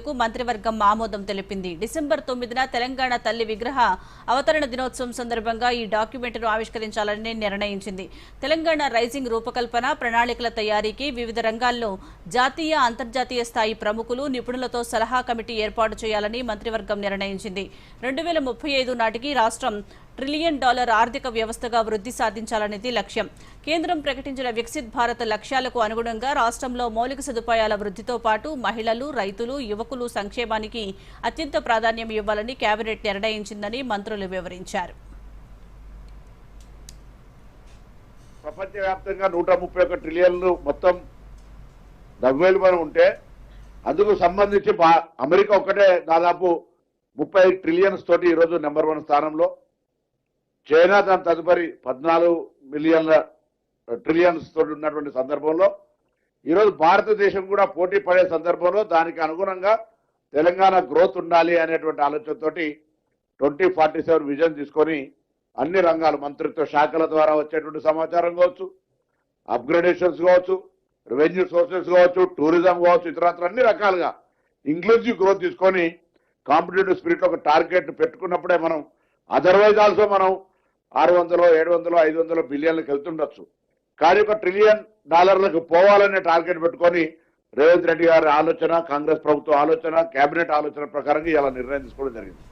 మంత్రివర్గం ఆమోదం తెలిపింది. డిసెంబర్ తొమ్మిదిన తెలంగాణ తల్లి విగ్రహ అవతరణ దినోత్సవం సందర్భంగా ఈ డాక్యుమెంట్ను ఆవిష్కరించాలని నిర్ణయించింది. తెలంగాణ రైజింగ్ రూపకల్పన ప్రణాళికల తయారీకి వివిధ రంగాల్లో జాతీయ అంతర్జాతీయ స్థాయి ప్రముఖులు నిపుణులతో సలహా కమిటీ ఏర్పాటు చేయాలని మంత్రివర్గం నిర్ణయించింది. రెండు వేల ముప్పై ఐదు నాటికి రాష్ట్రం ట్రిలియన్ డాలర్ ఆర్థిక వ్యవస్థగా వృద్ధి సాధించాలనేది లక్ష్యం. కేంద్రం ప్రకటించిన వికసిత్ భారత్ లక్ష్యాలకు అనుగుణంగా రాష్ట్రంలో మౌలిక సదుపాయాల వృద్ధితో పాటు మహిళలు రైతులు యువకులు సంక్షేమానికి అత్యంత ప్రాధాన్యం ఇవ్వాలని కేబినెట్ నిర్ణయించిందని మంత్రులు వివరించారు. ప్రపంచవ్యాప్తంగా నూట ముప్పై ఒక్క ట్రిలియన్లు మొత్తం ద్రవ్యోల్బణం ఉంటే అందుకు సంబంధించి అమెరికా ఒక్కటే దాదాపు ముప్పై ట్రిలియన్స్ తోటి ఈరోజు నెంబర్ వన్ స్థానంలో చైనా తన తదుపరి పద్నాలుగు మిలియన్ల ట్రిలియన్స్ తోటి ఉన్నటువంటి సందర్భంలో ఈరోజు భారతదేశం కూడా పోటీ పడే సందర్భంలో దానికి అనుగుణంగా తెలంగాణ గ్రోత్ ఉండాలి అనేటువంటి ఆలోచనతోటి ట్వంటీ ఫార్టీ సెవెన్ విజన్ తీసుకొని అన్ని రంగాలు మంత్రిత్వ శాఖల ద్వారా వచ్చేటువంటి సమాచారం కావచ్చు అప్గ్రేడేషన్స్ కావచ్చు రెవెన్యూ సోర్సెస్ కావచ్చు టూరిజం కావచ్చు ఇతరత్ర అన్ని రకాలుగా ఇంక్లూజివ్ గ్రోత్ తీసుకొని కాంపిటేటివ్ స్పిరిట్ ఒక టార్గెట్ పెట్టుకున్నప్పుడే మనం అదర్వైజ్ ఆల్సో మనం ఆరు వందలు ఏడు వందలు ఐదు వందలు బిలియన్లకు వెళ్తుండొచ్చు. కానీ ఒక ట్రిలియన్ డాలర్లకు పోవాలనే టార్గెట్ పెట్టుకొని రేవంత్ రెడ్డి గారి ఆలోచన కాంగ్రెస్ ప్రభుత్వ ఆలోచన కేబినెట్ ఆలోచన ప్రకారంగా ఇలా నిర్ణయం తీసుకోవడం జరిగింది.